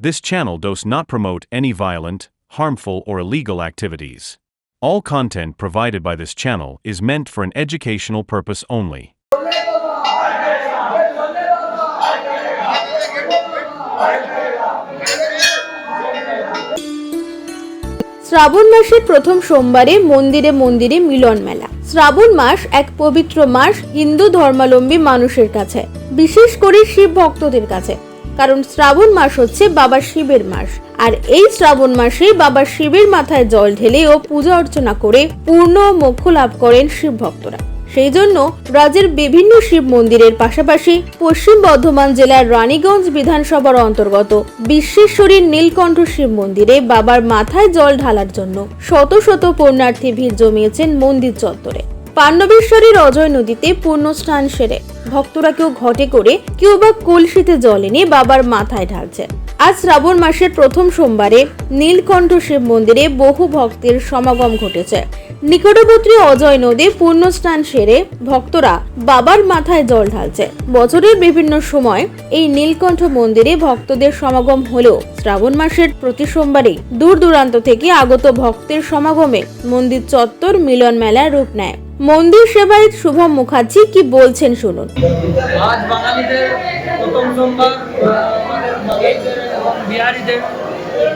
This channel does not promote any violent, harmful, or illegal activities. All content provided by this channel is meant for an educational purpose only. শ্রাবণ মাসের প্রথম সোমবারে মন্দিরে মন্দিরে মিলন মেলা শ্রাবণ মাস এক পবিত্র মাস হিন্দু ধর্মাবলম্বী মানুষের কাছে বিশেষ করে শিব ভক্তদের কাছে কারণ শ্রাবণ মাস হচ্ছে বাবা শিবের মাস। আর এই শ্রাবণ মাসে বাবা শিবের মাথায় জল ঢেলে ও পূজা অর্চনা করে পূর্ণ মোক্ষ লাভ করেন শিব ভক্তরা। সেই জন্য রাজ্যের বিভিন্ন শিব মন্দিরের পাশাপাশি পশ্চিম বর্ধমান জেলার রানীগঞ্জ বিধানসভার অন্তর্গত বিশ্বেশ্বরীর নীলকণ্ঠ শিব মন্দিরে বাবার মাথায় জল ঢালার জন্য শত শত পুণ্যার্থী ভিড় জমিয়েছেন মন্দির চত্বরে। পাণ্ডবেশ্বরীর অজয় নদীতে পূর্ণ স্নান সেরে। ভক্তরা কেউ ঘটে করে, কেউ বা কলসিতে জল এনে বাবার মাথায় ঢালছে। আজ শ্রাবণ মাসের প্রথম সোমবারে নীলকণ্ঠ শিব মন্দিরে বহু ভক্তের সমাগম ঘটেছে। নিকটবর্তী অজয় নদী পূর্ণ স্নান সেরে ভক্তরা বাবার মাথায় জল ঢালছে। বছরের বিভিন্ন সময় এই নীলকণ্ঠ মন্দিরে ভক্তদের সমাগম হলেও শ্রাবণ মাসের প্রতি সোমবারে দূর দূরান্ত থেকে আগত ভক্তের সমাগমে মন্দির চত্বর মিলন মেলার রূপ নেয়। মন্দির সেবায়ত শুভম মুখার্জি কি বলছেন শুনুন। আজ বাঙালিদের প্রথম সোমবার বিহারিদের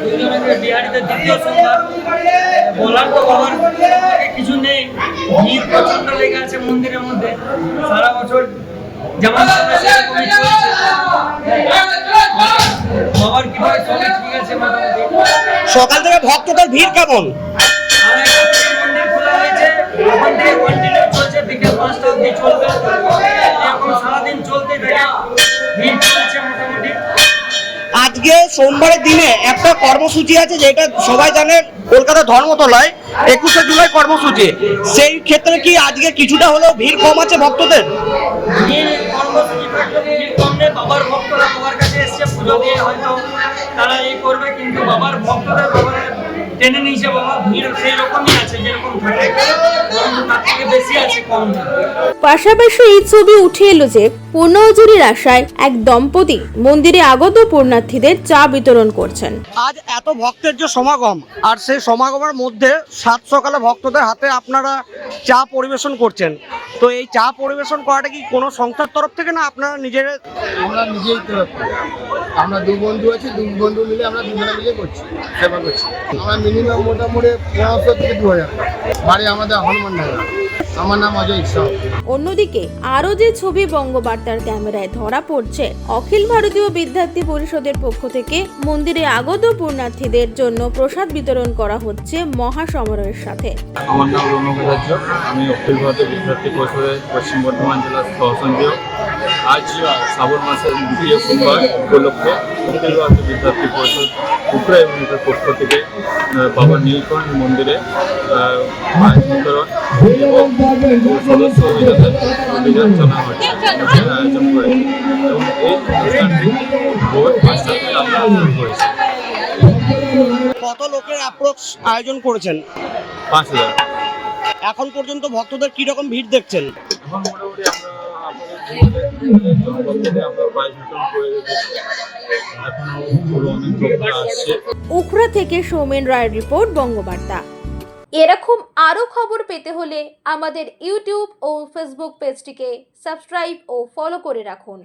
দুজনের বিহারিদের দ্বিতীয় সোমবার। বলার তো বাবার কিছু নেই ভিড় প্রচণ্ড লেগে আছে মন্দিরের মধ্যে। সারা বছর যেমন সকাল থেকে ভক্তদের ভিড় কেমন? সোমবারের দিনে একটা কর্মসূচি আছে যেটা সবাই জানে, কলকাতা ধর্মতলায় একুশে জুলাই কর্মসূচি। সেই ক্ষেত্রে কি আজকে কিছুটা হলেও ভিড় কম আছে ভক্তদের? তারা এই করবে, কিন্তু বাবার ভক্তদের টেনে নিয়েছে, বাবা, ভিড় সেই রকমই আছে, যেরকম থাকে। পাশাপাশি এই ছবি উঠে এলো যে পূর্ণজুরির আশায় এক দম্পতি মন্দিরে আগত পূর্ণার্থীদের চা বিতরণ করছেন। আজ এত ভক্তের যে সমাগম আর সেই সমাগমের মধ্যে সাত সকালে ভক্তদের হাতে আপনারা চা পরিবেশন করছেন। তো এই চা পরিবেশন করাটা কি কোনো সংস্থার তরফ থেকে না আপনারা নিজের আমরা নিজেই আমরা দু বন্ধু আছি দু বন্ধু মিলে আমরা দুজনে মিলে করছি সেবা করছি। আমরা মিনিমাম মোটামুটি পনেরোশো থেকে দু হাজার। বাড়ি আমাদের হনুমান অন্যদিকে, আরও যে ছবি বঙ্গবার্তার ক্যামেরায় ধরা পড়ছে, অখিল ভারতীয় বিদ্যার্থী পরিষদের পক্ষ থেকে মন্দিরে আগত পূর্ণার্থীদের জন্য প্রসাদ বিতরণ করা হচ্ছে মহাসমারোহের সাথে। আমার নাম রৌনক আমি অখিল ভারতীয় বিদ্যার্থী পরিষদের পশ্চিম বর্ধমান জেলার সহসঞ্চালক আজ শ্রাবণ মাসের দ্বিতীয় সোমবার উপলক্ষে অখিল ভারতীয় বিদ্যার্থী পরিষদ উত্তরা ইউনিটের পক্ষ থেকে বাবা নীলকণ্ঠ মন্দিরে বিতরণ এবং সদস্য অভিযানের অভিযান চালানো হচ্ছে আয়োজন করেছে এবং এই অনুষ্ঠানটি ভোর পাঁচটা থেকে আমরা শুরু করেছি কত লোকের অ্যাপ্রক্স আয়োজন করেছেন? পাঁচ হাজার। এখন পর্যন্ত ভক্তদের কি রকম ভিড় দেখছেন? এখন মোটামুটি আমরা উখড়া থেকে সৌমেন রায়ের রিপোর্ট, বঙ্গবার্তা। এরকম আরও খবর পেতে হলে আমাদের ইউটিউব ও ফেসবুক পেজটিকে সাবস্ক্রাইব ও ফলো করে রাখুন।